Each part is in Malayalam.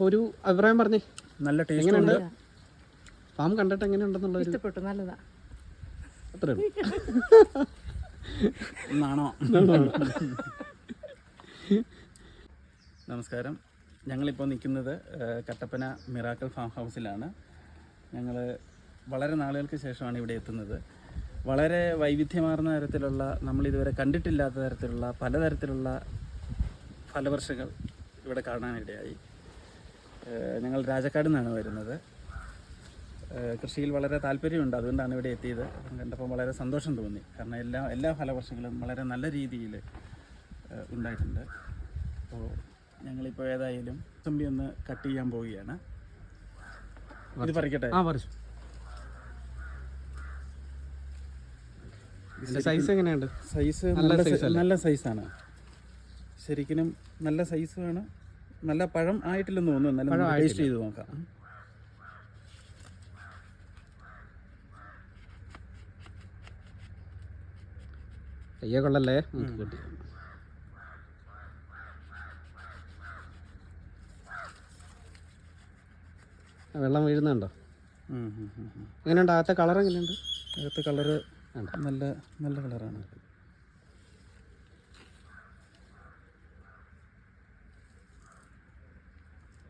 ഒരു അഭിപ്രായം പറഞ്ഞേ. നല്ല ടേസ്റ്റ് ഉണ്ട്. ഫാം കണ്ടിട്ട് എങ്ങനെയുണ്ടെന്നുള്ളൊരു ഇഷ്ടപ്പെട്ടു നല്ലതാ. അത്രേ ഉള്ളൂ. നമസ്കാരം. ഞങ്ങളിപ്പോൾ നിൽക്കുന്നത് കട്ടപ്പന മിറാക്കൽ ഫാം ഹൗസിലാണ്. ഞങ്ങൾ വളരെ നാളുകൾക്ക് ശേഷമാണ് ഇവിടെ എത്തുന്നത്. വളരെ വൈവിധ്യമാർന്ന തരത്തിലുള്ള നമ്മളിതുവരെ കണ്ടിട്ടില്ലാത്ത തരത്തിലുള്ള പലതരത്തിലുള്ള ഫലവർഷങ്ങൾ ഇവിടെ കാണാനിടയായി. ഞങ്ങൾ രാജക്കാട് നിന്നാണ് വരുന്നത്. കൃഷിയിൽ വളരെ താല്പര്യമുണ്ട്. അതുകൊണ്ടാണ് ഇവിടെ എത്തിയത്. കണ്ടപ്പോൾ വളരെ സന്തോഷം തോന്നി. കാരണം എല്ലാ എല്ലാ ഫലവർഷങ്ങളും വളരെ നല്ല രീതിയിൽ ഉണ്ടായിട്ടുണ്ട്. അപ്പോൾ ഞങ്ങളിപ്പോൾ ഏതായാലും തുമ്പി ഒന്ന് കട്ട് ചെയ്യാൻ പോവുകയാണ്. ഇത് പറിക്കട്ടെ? ആ പറിച്ചു സൈസ് എങ്ങനെയുണ്ട്? സൈസ് നല്ല സൈസാണ് ശരിക്കും നല്ല സൈസുമാണ് നല്ല പഴം ആയിട്ടില്ലെന്ന് തോന്നുന്നു. നല്ല പഴം ടേസ്റ്റ് ചെയ്ത് നോക്കാം. കയ്യെ കൊള്ളല്ലേ? കിട്ടി. വെള്ളം വീഴുന്നുണ്ടോ. എങ്ങനെയുണ്ട്? അകത്തെ കളർ എങ്ങനെയുണ്ട്? അകത്തെ കളറ് നല്ല നല്ല കളറാണ്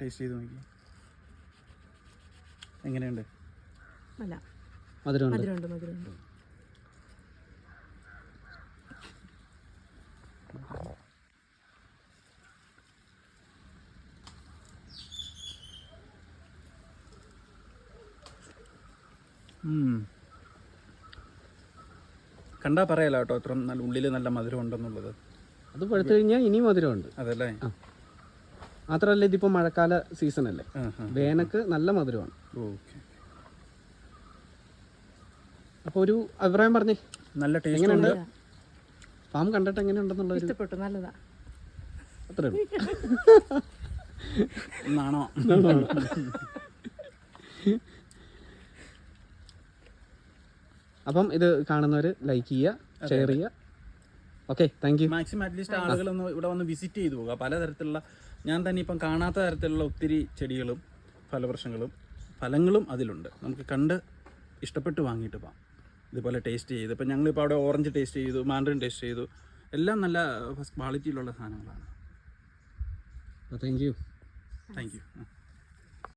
ടേസ്റ്റ് ചെയ്ത് നോക്കി. എങ്ങനെയുണ്ട്? അല്ല മധുരമുണ്ട്? മധുരമുണ്ട് മധുരമുണ്ട്. ഉം. കണ്ടാ പറയാലോ കേട്ടോ അത്ര നല്ല ഉള്ളിൽ നല്ല മധുരം ഉണ്ടെന്നുള്ളത് അത് പഴുത്തു കഴിഞ്ഞാൽ ഇനി മധുരമുണ്ട്. അതല്ലേ? മാത്രമല്ല ഇതിപ്പോൾ മഴക്കാല സീസൺ അല്ലേ? വേനക്ക് നല്ല മധുരമാണ്. അപ്പൊ അപ്പോൾ ഒരു അഭിപ്രായം പറഞ്ഞേ. നല്ല ടേസ്റ്റ് എങ്ങനെയുണ്ട്? ഫാം കണ്ടിട്ട് എങ്ങനെയുണ്ടെന്നുള്ള ഇഷ്ടപ്പെട്ടു നല്ലതാ. അത്രേ നാണോ അപ്പം ഇത് കാണുന്നവർ ലൈക്ക് ചെയ്യുക ഷെയർ ചെയ്യുക. Okay thank you maximum at least ആളുകളൊന്ന് ഇവിടെ വന്ന് വിസിറ്റ് ചെയ്തു പോകുക പലതരത്തിലുള്ള ഞാൻ തന്നെ ഇപ്പം കാണാത്ത തരത്തിലുള്ള ഒത്തിരി ചെടികളും ഫലവൃക്ഷങ്ങളും ഫലങ്ങളും അതിലുണ്ട്. നമുക്ക് കണ്ട് ഇഷ്ടപ്പെട്ട് വാങ്ങിയിട്ട് പോകാം. ഇതുപോലെ ടേസ്റ്റ് ചെയ്ത്. ഇപ്പം ഞങ്ങളിപ്പോൾ അവിടെ ഓറഞ്ച് ടേസ്റ്റ് ചെയ്തു മാൻഡ്രിൻ ടേസ്റ്റ് ചെയ്തു. എല്ലാം നല്ല ഫസ്റ്റ് ക്വാളിറ്റിയിലുള്ള സാധനങ്ങളാണ്. Thank you thank you